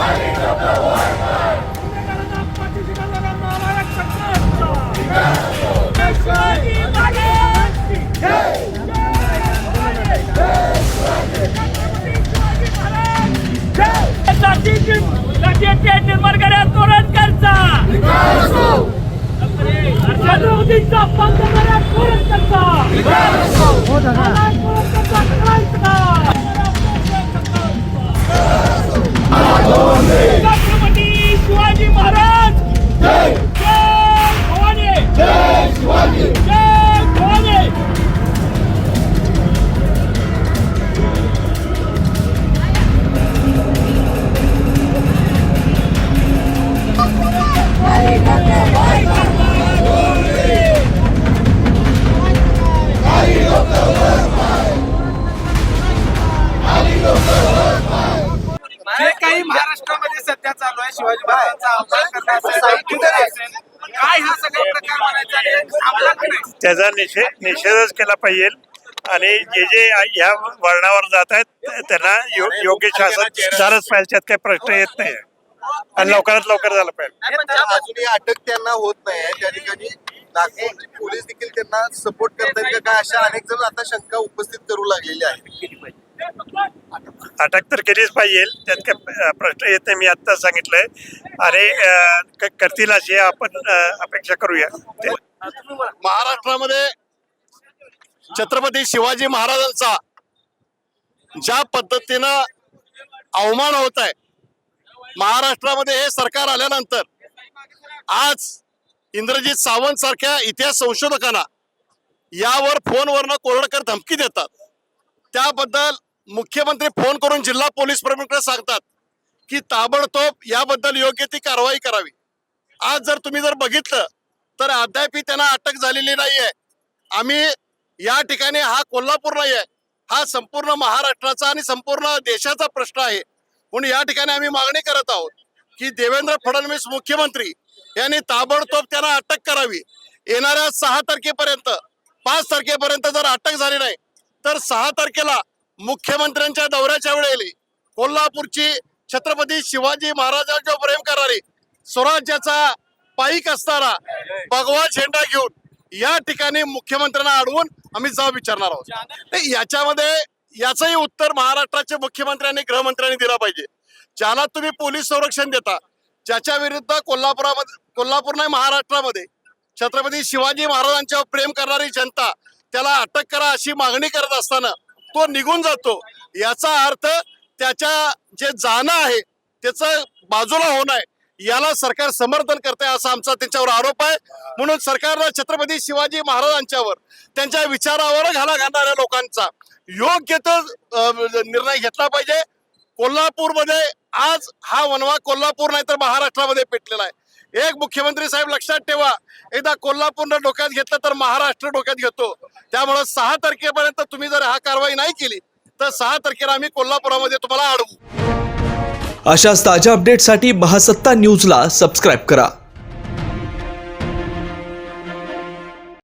I need to know महाराष्ट्रामध्ये सध्या चालू आहे. शिवाजी महाराजांचा अवमान करण्याचं काय हा सगळा प्रकार म्हणायचा त्याचा निषेध निषेधच केला पाहिजे. आणि जे जे ह्या वर्णावर जात आहेत त्यांना यो- योग्य शासन झालंच पाहिजे त्यात काही प्रश्न येत नाही. आणि लवकरात लवकर झालं पाहिजे. पण अजूनही अटक त्यांना होत नाही. त्या ठिकाणी नागपूर पोलीस देखील त्यांना सपोर्ट करतात का काय अशा अनेक जण आता शंका उपस्थित करू लागलेली आहे अटक तर केलीच पाहिजे. त्यात काय प्रश्न येत नाही मी आत्ताच सांगितलंय. अरे करतील अशी आपण अपेक्षा करूया. महाराष्ट्रामध्ये छत्रपती शिवाजी महाराजांचा ज्या पद्धतीनं अवमान होत आहे महाराष्ट्रामध्ये हे सरकार आल्यानंतर आज इंद्रजित सावंत सारख्या इतिहास संशोधकांना यावर फोनवरनं कोरडकर धमकी देतात. त्याबद्दल मुख्यमंत्री फोन करून जिल्हा पोलीस प्रमुखांना सांगतात की ताबडतोब याबद्दल योग्य ती कारवाई करावी. आज जर तुम्ही जर बघितलं तर अद्यापही त्यांना अटक झालेली नाहीये. आम्ही या ठिकाणी हा कोल्हापूर नाही आहे हा संपूर्ण महाराष्ट्राचा आणि संपूर्ण देशाचा प्रश्न आहे. म्हणून या ठिकाणी आम्ही मागणी करत आहोत की देवेंद्र फडणवीस मुख्यमंत्री यांनी ताबडतोब त्यांना अटक करावी. येणाऱ्या सहा तारखेपर्यंत पाच तारखेपर्यंत जर अटक झाली नाही तर सहा तारखेला मुख्यमंत्र्यांच्या दौऱ्याच्या वेळेला कोल्हापूरची छत्रपती शिवाजी महाराजांच्या प्रेम करणारी स्वराज्याचा पाईक असणारा भगवा झेंडा घेऊन या ठिकाणी मुख्यमंत्र्यांना अडवून आम्ही जाब विचारणार आहोत. याच्यामध्ये याचंही उत्तर महाराष्ट्राचे मुख्यमंत्र्यांनी गृहमंत्र्यांनी दिला पाहिजे. ज्याला तुम्ही पोलीस संरक्षण देता ज्याच्या विरुद्ध कोल्हापुरामध्ये कोल्हापूर नाही महाराष्ट्रामध्ये छत्रपती शिवाजी महाराजांच्यावर प्रेम करणारी जनता त्याला अटक करा अशी मागणी करत असताना तो निघून जातो. याचा अर्थ त्याच्या जे जाणं आहे त्याचं बाजूला होणं आहे याला सरकार समर्थन करते असा आमचा त्यांच्यावर आरोप आहे. म्हणून सरकारनं छत्रपती शिवाजी महाराजांच्यावर त्यांच्या विचारावर घाला घालणाऱ्या लोकांचा योग्य तो निर्णय घेतला पाहिजे. कोल्हापूरमध्ये आज हा वनवा कोल्हापूर नाही तर महाराष्ट्रामध्ये पेटलेला आहे. एक मुख्यमंत्री साहेब लक्षात ठेवा. एकदा कोल्हापूरनं डोक्यात घेतलं तर महाराष्ट्र डोक्यात घेतो. त्यामुळे सहा तारखेपर्यंत तुम्ही जर हा कारवाई नाही केली तर सहा तारखेला आम्ही कोल्हापुरामध्ये तुम्हाला अडवू. अशाच ताज्या अपडेटसाठी महासत्ता न्यूजला सबस्क्राईब करा.